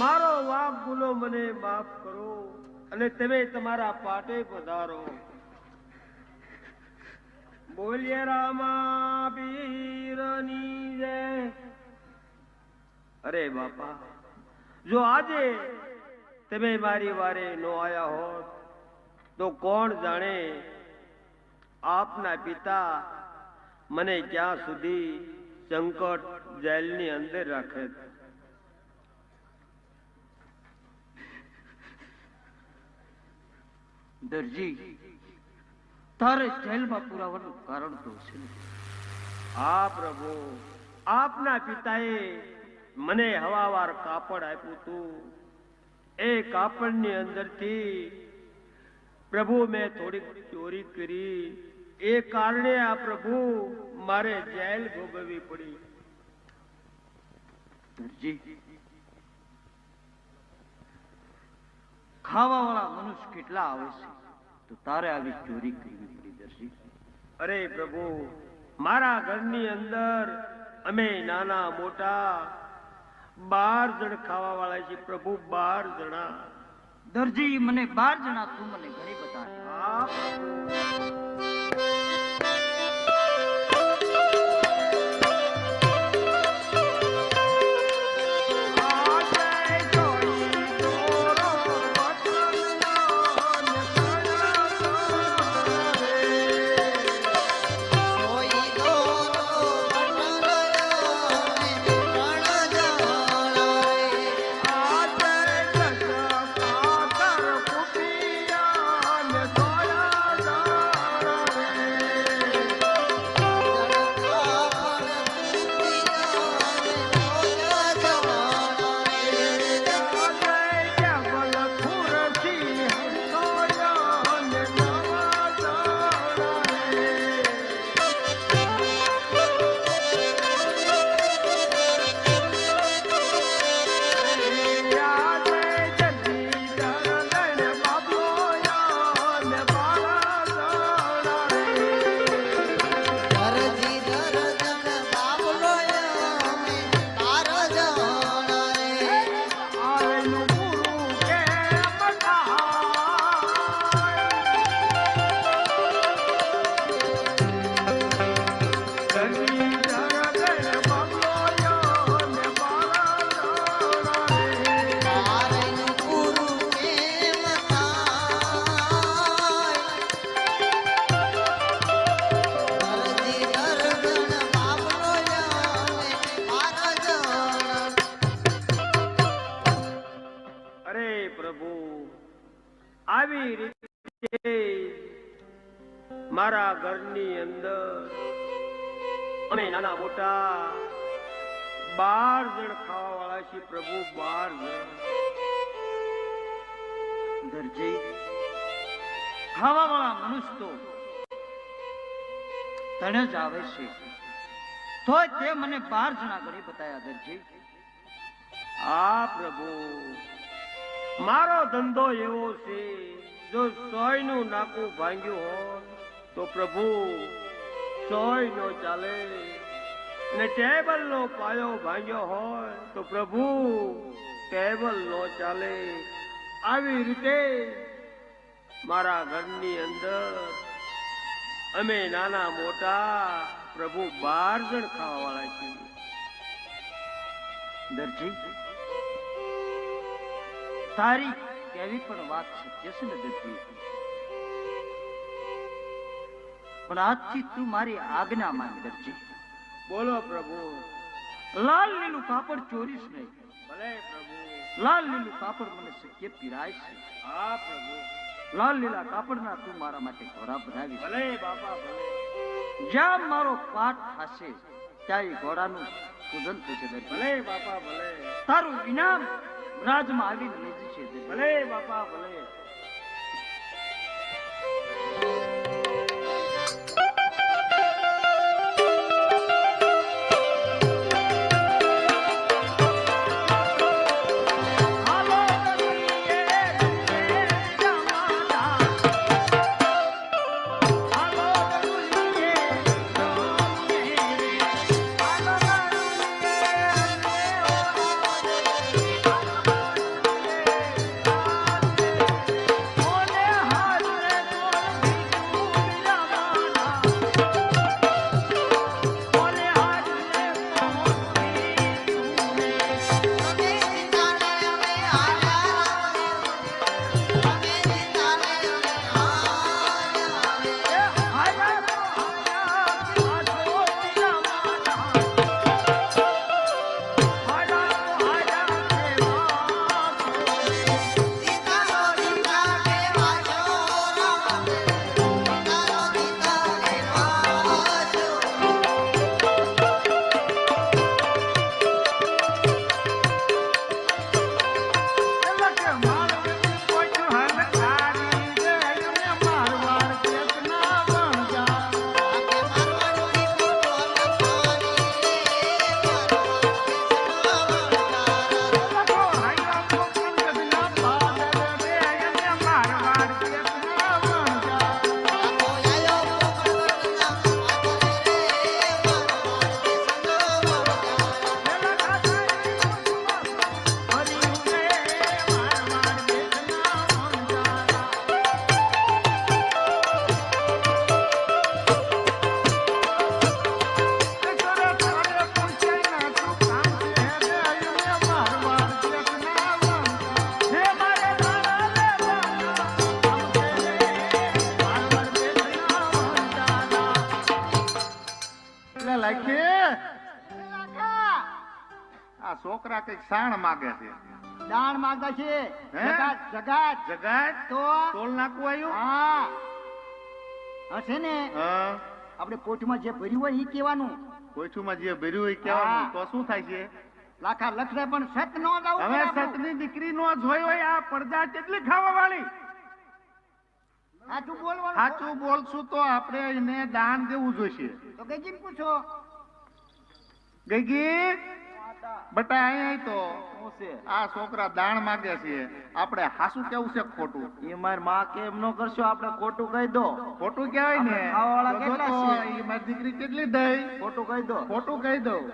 મારો વાપ ગુનો મને માફ કરો અને તમે તમારા પાટે પધારો. બોલીએ રામા પીરની જય. અરે બાપા, જો આજે તમે મારી વારે નો આયા હોત, તો કોણ જાણે આપના પિતા મને ક્યાં સુધી સંકટ જેલની અંદર રાખે. દરજી, તારે જેલમાં પુરાવાનું કારણ તો છે આ પ્રભુ, આપના પિતાએ મને હવાવાર કાપડ આપ્યું હતું. એ કાપડની અંદરથી પ્રભુ મેં થોડીક ચોરી કરી. એ કારણે આ પ્રભુ મારે જેલ ભોગવવી પડી. દરજી ખાવા વાળા મનુષ્ય કેટલા આવે છે? તો તારે આવી ચોરી કરવી પડી દર્શી અરે પ્રભુ મારા ઘરની અંદર અમે નાના મોટા બાર જણ ખાવા વાળા છે પ્રભુ બાર જણા. દરજી મને બાર જણા તું મને ઘણી બતાવી. મારા ઘરની અંદર અમે નાના મોટા બાર જણ ખાવા વાળા છીએ પ્રભુ, બાર દરજી ખાવા વાળા મનુષ્ય તો તને જ આવે છે. તોય તે મને બાર જણા ઘરે બતાયા દરજી આ પ્રભુ. મારો ધંધો એવો છે, જો સોયનું નાકું ભાંગ્યું હોય તો પ્રભુ સોય નો ચાલે ને ટેબલ નો પાયો ભાંગ્યો હોય તો પ્રભુ ટેબલ નો ચાલે. આવી રીતે મારા ઘરની અંદર અમે નાના મોટા પ્રભુ બાર જણ ખાવા વાળા છીએ. દરજી, તારી કેવી પણ વાત સત્ય છે ને દરજી? પણ આજથી તું મારી આજ્ઞા માંગ દરજી બોલો પ્રભુ. લાલ લીલું કાપડ ચોરીશ નહીં. ભલે પ્રભુ. લાલ લીલું કાપડ મને શક્ય પીરાય છે. હા પ્રભુ. લાલ લીલા કાપડના તું મારા માટે ઘોડા બનાવીશ ભલે બાપા ભલે. જ્યાં મારો પાઠ થશે ત્યાં એ ઘોડાનું પૂજન થશે ભલે બાપા ભલે. તારું ઇનામ રાજમાં આવીને લઈ છે. ભલે બાપા ભલે. છોકરા કંઈક સાણ માગે છે. દાણ માગતા છે. જગાત જગાત. તો? ટોલ નાખવું આવ્યું હા. હશે ને? આપણે કોઠમાં જે ભર્યું હોય એ કેવાનું કોઠમાં જે ભર્યું હોય કેવાનું તો શું થાય છે? લાખા લખડે પણ સત નો હવે સતની દીકરી નો જોઈ હોય આ પડદા કેટલી ખાવા વાળી સાચું બોલવાનું સાચું બોલશું તો આપણે એને દાન દેવું જોઈએ તો કઈ પૂછો. ગઈગી બટા અહીંયા તો. આ છોકરા દાણ માગે છે. આપણે હાસુ કેવું છે ખોટું? એ મારી માં કે એમ નો કરશો? આપણે ખોટું કહી દો. ખોટું કહેવાય ને? ઈ મારી દીકરી કેટલી દઈ? ખોટું કહી દો. ખોટું કહી દઉં.